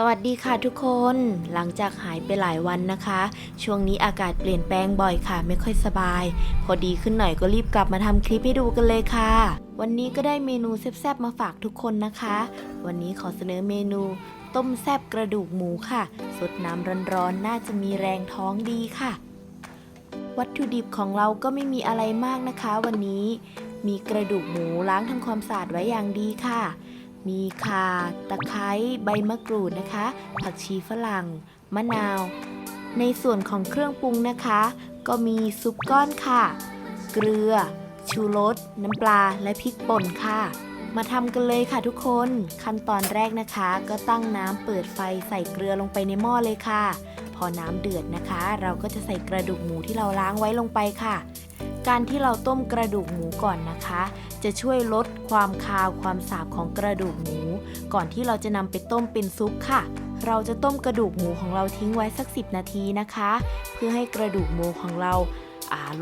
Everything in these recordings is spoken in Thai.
สวัสดีค่ะทุกคน หลังจากหายไปหลายวันนะคะ ช่วงนี้อากาศเปลี่ยนแปลงบ่อยค่ะ ไม่ค่อยสบาย พอดีขึ้นหน่อยก็รีบกลับมาทำคลิปให้ดูกันเลยค่ะ วันนี้ก็ได้เมนูแซ่บๆมาฝากทุกคนนะคะ วันนี้ขอเสนอเมนู ต้มแซ่บกระดูกหมูค่ะ สดน้ำร้อนๆ น่าจะมีแรงท้องดีค่ะ วัตถุดิบของเราก็ไม่มีอะไรมากนะคะ วันนี้มีกระดูกหมูล้างทำความสะอาดไว้อย่างดีค่ะ มีข่าตะไคร้ใบมะกรูดนะคะ ผักชีฝรั่ง มะนาว ในส่วนของเครื่องปรุงนะคะ ก็มีซุปก้อนค่ะ เกลือ ชูรส น้ำปลา และพริกป่นค่ะ มาทำกันเลยค่ะทุกคน ขั้นตอนแรกนะคะ ก็ตั้งน้ำเปิดไฟใส่เกลือลงไปในหม้อเลยค่ะ พอน้ำเดือดนะคะ เราก็จะใส่กระดูกหมูที่เราล้างไว้ลงไปค่ะ การที่เราต้มกระดูกหมูก่อนนะคะ จะช่วยลดความคาวความสาบของกระดูกหมู ก่อนที่เราจะนำไปต้มเป็นซุปค่ะ เราจะต้มกระดูกหมูของเราทิ้งไว้สัก 10 นาทีนะคะ เพื่อให้กระดูกหมูของเราอ่า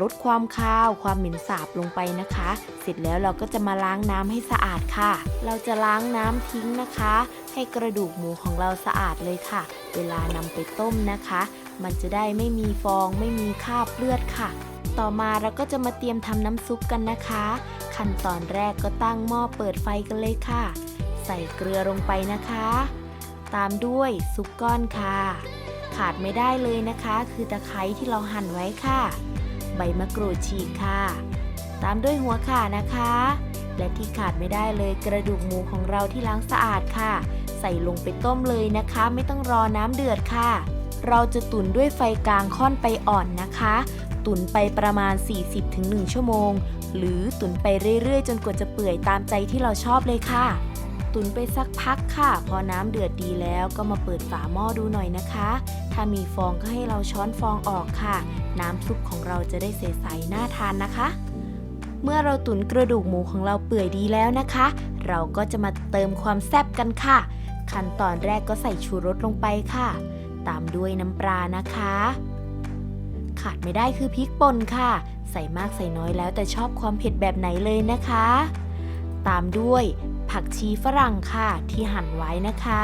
ลดความคาว ความเหม็นสาบลงไปนะคะ เสร็จแล้วเราก็จะมาล้างน้ำให้สะอาดค่ะ เราจะล้างน้ำทิ้งนะคะ ให้กระดูกหมูของเราสะอาดเลยค่ะ เวลานำไปต้มนะคะ มันจะได้ไม่มีฟองไม่มีคราบเลือดค่ะ ต่อมาเราก็จะมาเตรียมทำน้ำซุปกันนะคะ ขั้นตอนแรกก็ตั้งหม้อเปิดไฟกันเลยค่ะ ใส่เกลือลงไปนะคะ ตามด้วยซุปก้อนค่ะขาดไม่ได้เลยนะคะ คือตะไคร้ที่เราหั่นไว้ค่ะ ใบมะกรูดฉีกค่ะ ตามด้วยหัวข่านะคะ และที่ขาดไม่ได้เลยกระดูกหมูของเราที่ล้างสะอาดค่ะ ใส่ลงไปต้มเลยนะคะ ไม่ต้องรอน้ำเดือดค่ะ เราจะตุ๋นด้วยไฟกลางค่อนไปอ่อนนะคะ ตุ๋นไปประมาณ 40-1 ชั่วโมง หรือตุ๋นไปเรื่อยๆ จนกว่าจะเปื่อยตามใจที่เราชอบเลยค่ะ ตุ๋นไปสักพักค่ะ พอน้ำเดือดดีแล้วก็มาเปิดฝาหม้อดูหน่อยนะคะ ถ้ามีฟองก็ให้เราช้อนฟองออกค่ะ น้ำซุปของเราจะได้ใสๆน่าทานนะคะ เมื่อเราตุ๋นกระดูกหมูของเราเปื่อยดีแล้วนะคะ เราก็จะมาเติมความแซ่บกันค่ะ ขั้นตอนแรกก็ใส่ชูรสลงไปค่ะ ตามด้วยน้ำปลานะคะ ขาดไม่ได้คือพริกป่นค่ะ ใส่มากใส่น้อยแล้วแต่ชอบความเผ็ดแบบไหนเลยนะคะ ตามด้วย ผักชีฝรั่งค่ะที่หั่นไว้นะคะ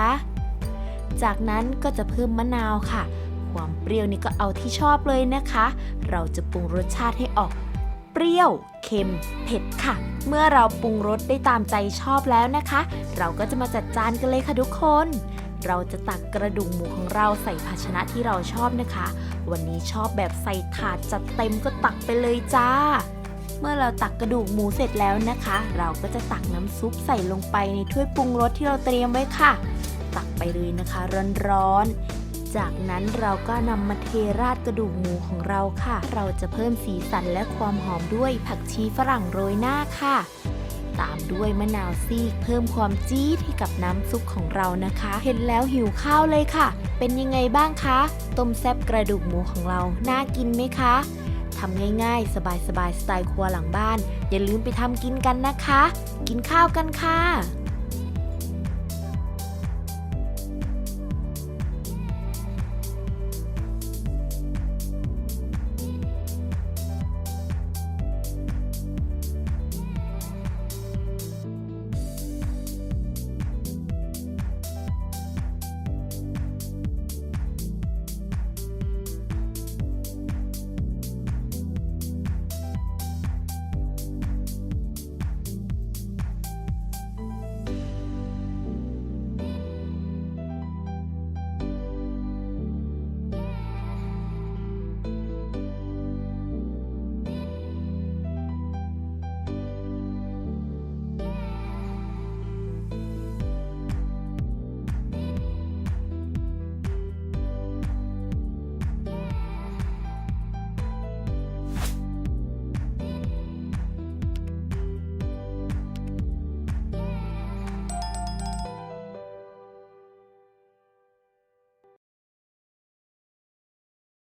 จากนั้นก็จะเพิ่มมะนาวค่ะ ความเปรี้ยวนี่ก็เอาที่ชอบเลยนะคะ เราจะปรุงรสชาติให้ออก เปรี้ยว เค็ม เผ็ดค่ะ เมื่อเราปรุงรสได้ตามใจชอบแล้วนะคะ เราก็จะมาจัดจานกันเลยค่ะทุกคน เราจะตักกระดูกหมูของเราใส่ภาชนะที่เราชอบนะคะ วันนี้ชอบแบบใส่ถาดจัดเต็มก็ตักไปเลยจ้า เมื่อเราตักกระดูกหมูเสร็จแล้วนะคะ เราก็จะตักน้ำซุปใส่ลงไปในถ้วยปรุงรสที่เราเตรียมไว้ค่ะ ตักไปเลยนะคะร้อนๆ จากนั้นเราก็นำมาเทราดกระดูกหมูของเราค่ะ เราจะเพิ่มสีสันและความหอมด้วยผักชีฝรั่งโรยหน้าค่ะ ตามด้วยมะนาวซีกเพิ่มความจี๊ดให้กับน้ำซุปของเรานะคะ เห็นแล้วหิวข้าวเลยค่ะ เป็นยังไงบ้างคะ ต้มแซบกระดูกหมูของเรา น่ากินไหมคะำง่ายๆ สบายๆสไตล์ครัวหลังบ้าน อย่าลืมไปทำกินกันนะคะ กินข้าวกันค่ะ